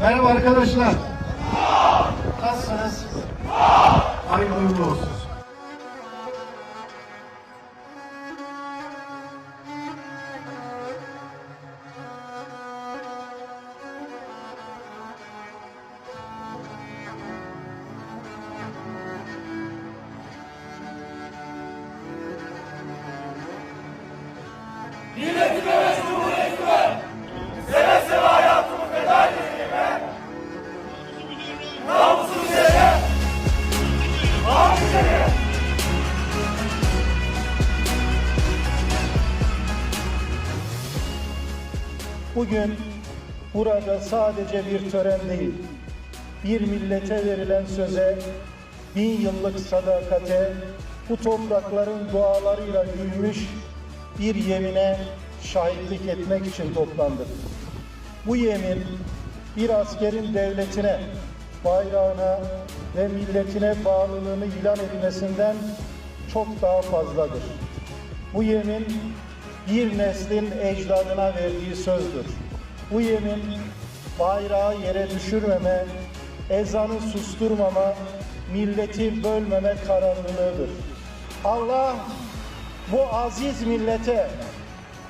Merhaba arkadaşlar. Nasılsınız? Hayırlı uğurlu olsun. Bugün burada sadece bir tören değil, bir millete verilen söze, bin yıllık sadakate, bu toprakların dualarıyla gülmüş bir yemine şahitlik etmek için toplandık. Bu yemin bir askerin devletine, bayrağına ve milletine bağlılığını ilan etmesinden çok daha fazladır. Bu yemin bir neslin ecdadına verdiği sözdür. Bu yemin bayrağı yere düşürmeme, ezanı susturmama, milleti bölmeme kararlılığıdır. Allah bu aziz millete,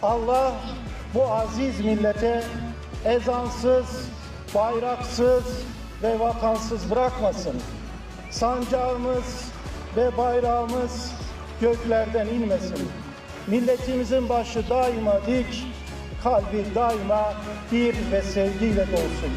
Allah bu aziz millete ezansız, bayraksız ve vatansız bırakmasın. Sancağımız ve bayrağımız göklerden inmesin. Milletimizin başı daima dik, kalbi daima bir ve sevgiyle dolsun.